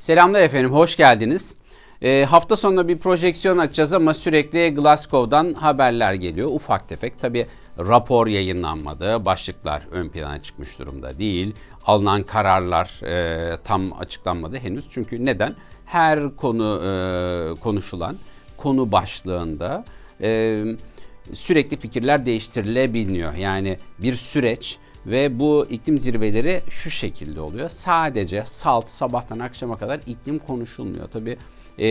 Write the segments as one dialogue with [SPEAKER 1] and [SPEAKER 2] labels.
[SPEAKER 1] Selamlar efendim, hoş geldiniz. Ee, hafta sonunda bir projeksiyon açacağız ama sürekli Glasgow'dan haberler geliyor. Ufak tefek tabi rapor yayınlanmadı, başlıklar ön plana çıkmış durumda değil. Alınan kararlar e, tam açıklanmadı henüz. Çünkü neden? Her konu e, konuşulan konu başlığında e, sürekli fikirler değiştirilebiliyor. Yani bir süreç ve bu iklim zirveleri şu şekilde oluyor. Sadece salt sabahtan akşama kadar iklim konuşulmuyor. Tabii e,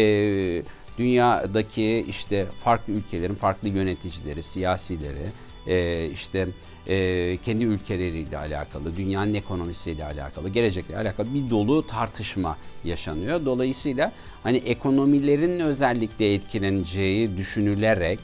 [SPEAKER 1] dünyadaki işte farklı ülkelerin farklı yöneticileri, siyasileri, e, işte e, kendi ülkeleriyle alakalı, dünyanın ekonomisiyle alakalı, gelecekle alakalı bir dolu tartışma yaşanıyor. Dolayısıyla hani ekonomilerin özellikle etkileneceği düşünülerek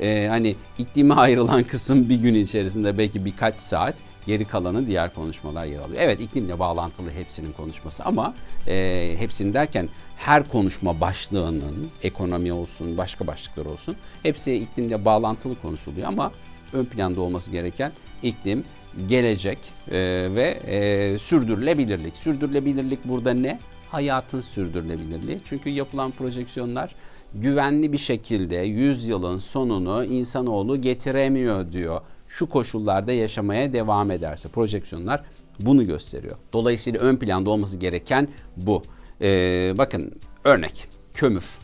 [SPEAKER 1] e, hani iklime ayrılan kısım bir gün içerisinde belki birkaç saat geri kalanı diğer konuşmalar yer alıyor. Evet iklimle bağlantılı hepsinin konuşması ama e, hepsini derken her konuşma başlığının ekonomi olsun başka başlıklar olsun hepsi iklimle bağlantılı konuşuluyor ama ön planda olması gereken iklim, gelecek e, ve e, sürdürülebilirlik. Sürdürülebilirlik burada ne? Hayatın sürdürülebilirliği. Çünkü yapılan projeksiyonlar güvenli bir şekilde 100 yılın sonunu insanoğlu getiremiyor diyor. Şu koşullarda yaşamaya devam ederse projeksiyonlar bunu gösteriyor. Dolayısıyla ön planda olması gereken bu. Ee, bakın örnek kömür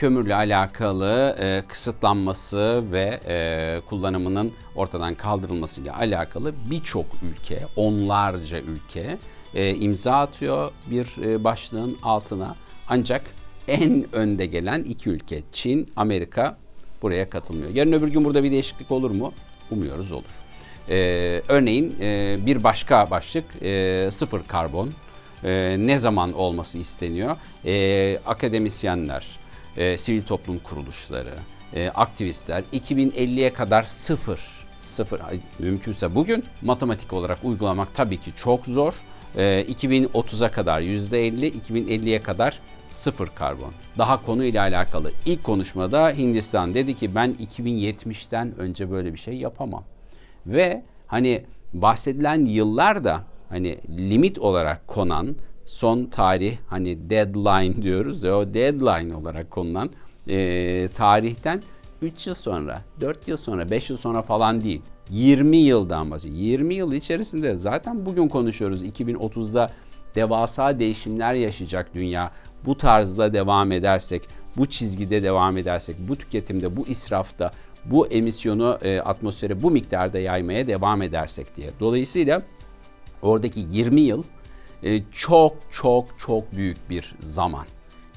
[SPEAKER 1] kömürle alakalı e, kısıtlanması ve e, kullanımının ortadan kaldırılmasıyla alakalı birçok ülke, onlarca ülke e, imza atıyor bir e, başlığın altına. Ancak en önde gelen iki ülke Çin, Amerika buraya katılmıyor. Yarın öbür gün burada bir değişiklik olur mu? Umuyoruz olur. Ee, örneğin e, bir başka başlık e, sıfır karbon. E, ne zaman olması isteniyor? E, akademisyenler, e, sivil toplum kuruluşları, e, aktivistler 2050'ye kadar sıfır, sıfır mümkünse bugün matematik olarak uygulamak tabii ki çok zor. E, 2030'a kadar %50, 2050'ye kadar sıfır karbon. Daha konuyla alakalı ilk konuşmada Hindistan dedi ki ben 2070'ten önce böyle bir şey yapamam. Ve hani bahsedilen yıllar da hani limit olarak konan son tarih hani deadline diyoruz ya o deadline olarak konulan e, tarihten 3 yıl sonra, 4 yıl sonra, 5 yıl sonra falan değil. 20 yıldan bahsediyor. 20 yıl içerisinde zaten bugün konuşuyoruz 2030'da devasa değişimler yaşayacak dünya. Bu tarzda devam edersek, bu çizgide devam edersek, bu tüketimde, bu israfta, bu emisyonu e, atmosfere bu miktarda yaymaya devam edersek diye. Dolayısıyla oradaki 20 yıl e, çok çok çok büyük bir zaman.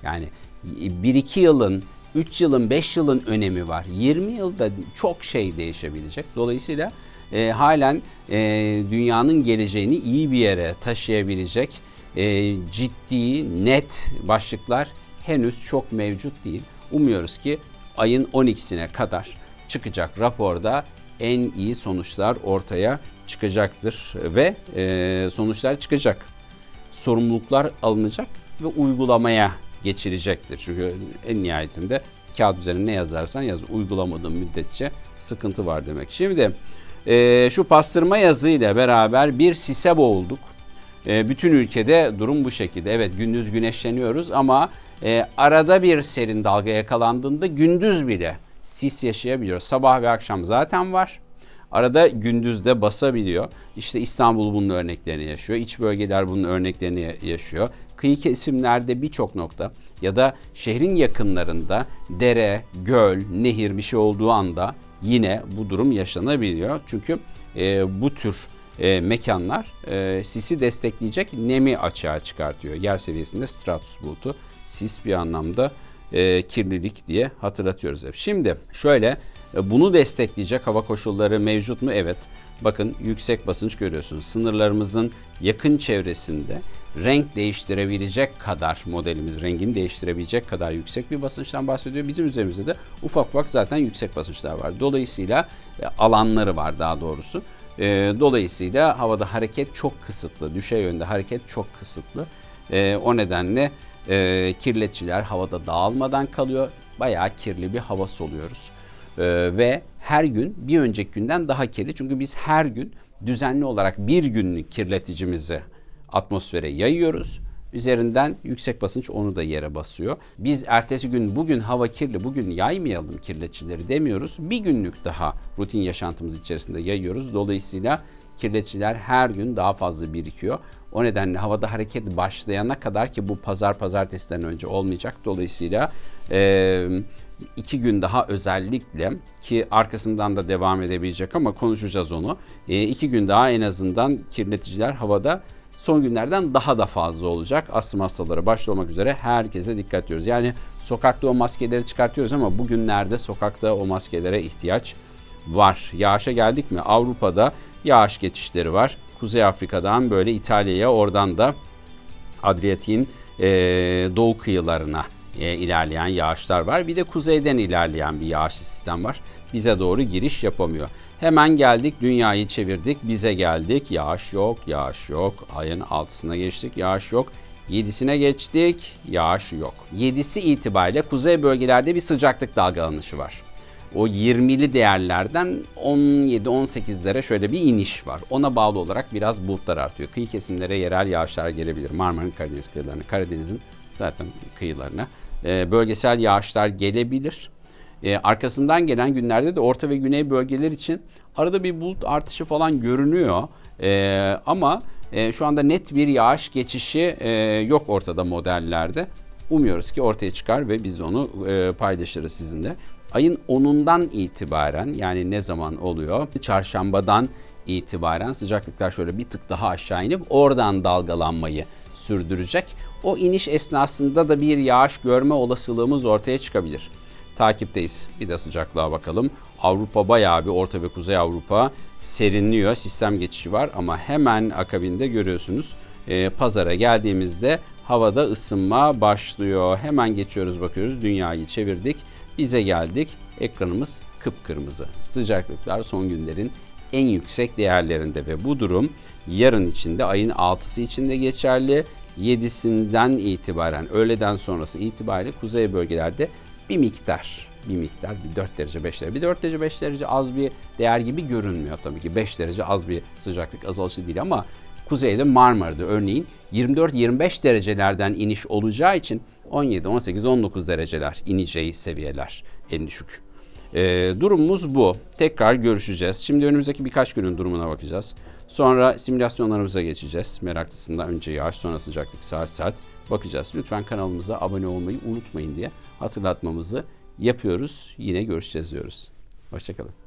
[SPEAKER 1] Yani 1-2 yılın, 3 yılın, 5 yılın önemi var. 20 yılda çok şey değişebilecek. Dolayısıyla e, halen e, dünyanın geleceğini iyi bir yere taşıyabilecek e, ciddi, net başlıklar henüz çok mevcut değil. Umuyoruz ki ayın 12'sine kadar çıkacak raporda en iyi sonuçlar ortaya çıkacaktır ve e, sonuçlar çıkacak. Sorumluluklar alınacak ve uygulamaya geçilecektir. Çünkü en nihayetinde kağıt üzerine ne yazarsan yaz uygulamadığın müddetçe sıkıntı var demek. Şimdi e, şu pastırma yazıyla beraber bir sise boğulduk. E, bütün ülkede durum bu şekilde. Evet gündüz güneşleniyoruz ama e, arada bir serin dalga yakalandığında gündüz bile sis yaşayabiliyoruz. Sabah ve akşam zaten var. Arada gündüzde basabiliyor. İşte İstanbul bunun örneklerini yaşıyor. İç bölgeler bunun örneklerini yaşıyor. Kıyı kesimlerde birçok nokta ya da şehrin yakınlarında dere, göl, nehir bir şey olduğu anda yine bu durum yaşanabiliyor. Çünkü e, bu tür e, mekanlar e, sisi destekleyecek nemi açığa çıkartıyor. Yer seviyesinde stratus bulutu sis bir anlamda e, kirlilik diye hatırlatıyoruz hep. Şimdi şöyle e, bunu destekleyecek hava koşulları mevcut mu? Evet. Bakın yüksek basınç görüyorsunuz. Sınırlarımızın yakın çevresinde renk değiştirebilecek kadar modelimiz rengini değiştirebilecek kadar yüksek bir basınçtan bahsediyor. Bizim üzerimizde de ufak ufak zaten yüksek basınçlar var. Dolayısıyla e, alanları var daha doğrusu. E, dolayısıyla havada hareket çok kısıtlı. Düşey yönde hareket çok kısıtlı. O nedenle kirleticiler havada dağılmadan kalıyor. Bayağı kirli bir hava soluyoruz. Ve her gün bir önceki günden daha kirli. Çünkü biz her gün düzenli olarak bir günlük kirleticimizi atmosfere yayıyoruz Üzerinden yüksek basınç onu da yere basıyor. Biz ertesi gün bugün hava kirli, bugün yaymayalım kirleticileri demiyoruz. Bir günlük daha rutin yaşantımız içerisinde yayıyoruz. Dolayısıyla kirleticiler her gün daha fazla birikiyor. O nedenle havada hareket başlayana kadar ki bu pazar pazartesiden önce olmayacak. Dolayısıyla e, iki gün daha özellikle ki arkasından da devam edebilecek ama konuşacağız onu. E, iki gün daha en azından kirleticiler havada son günlerden daha da fazla olacak. Astım hastaları başta olmak üzere herkese dikkat ediyoruz. Yani sokakta o maskeleri çıkartıyoruz ama bugünlerde sokakta o maskelere ihtiyaç var. Yağışa geldik mi? Avrupa'da yağış geçişleri var. Kuzey Afrika'dan böyle İtalya'ya oradan da Adriyatik'in e, doğu kıyılarına e, ilerleyen yağışlar var. Bir de kuzeyden ilerleyen bir yağışlı sistem var. Bize doğru giriş yapamıyor. Hemen geldik dünyayı çevirdik bize geldik. Yağış yok, yağış yok. Ayın 6'sına geçtik, yağış yok. 7'sine geçtik, yağış yok. 7'si itibariyle kuzey bölgelerde bir sıcaklık dalgalanışı var. O 20'li değerlerden 17-18'lere şöyle bir iniş var. Ona bağlı olarak biraz bulutlar artıyor. Kıyı kesimlere yerel yağışlar gelebilir. Marmara'nın Karadeniz kıyılarına, Karadeniz'in zaten kıyılarına. Ee, bölgesel yağışlar gelebilir. Ee, arkasından gelen günlerde de orta ve güney bölgeler için arada bir bulut artışı falan görünüyor. Ee, ama e, şu anda net bir yağış geçişi e, yok ortada modellerde. Umuyoruz ki ortaya çıkar ve biz onu e, paylaşırız sizinle. Ayın 10'undan itibaren yani ne zaman oluyor? Çarşambadan itibaren sıcaklıklar şöyle bir tık daha aşağı inip oradan dalgalanmayı sürdürecek. O iniş esnasında da bir yağış görme olasılığımız ortaya çıkabilir. Takipteyiz. Bir de sıcaklığa bakalım. Avrupa bayağı bir Orta ve Kuzey Avrupa serinliyor. Sistem geçişi var ama hemen akabinde görüyorsunuz. E, pazara geldiğimizde havada ısınma başlıyor. Hemen geçiyoruz bakıyoruz. Dünyayı çevirdik. Bize geldik. Ekranımız kıpkırmızı. Sıcaklıklar son günlerin en yüksek değerlerinde ve bu durum yarın içinde ayın 6'sı içinde geçerli. 7'sinden itibaren öğleden sonrası itibariyle kuzey bölgelerde bir miktar bir miktar bir 4 derece 5 derece. Bir 4 derece 5 derece az bir değer gibi görünmüyor tabii ki. 5 derece az bir sıcaklık azalışı değil ama kuzeyde Marmara'da örneğin 24-25 derecelerden iniş olacağı için 17, 18, 19 dereceler ineceği seviyeler en düşük. Ee, durumumuz bu. Tekrar görüşeceğiz. Şimdi önümüzdeki birkaç günün durumuna bakacağız. Sonra simülasyonlarımıza geçeceğiz. Meraklısından önce yağış sonra sıcaklık saat saat bakacağız. Lütfen kanalımıza abone olmayı unutmayın diye hatırlatmamızı yapıyoruz. Yine görüşeceğiz diyoruz. Hoşçakalın.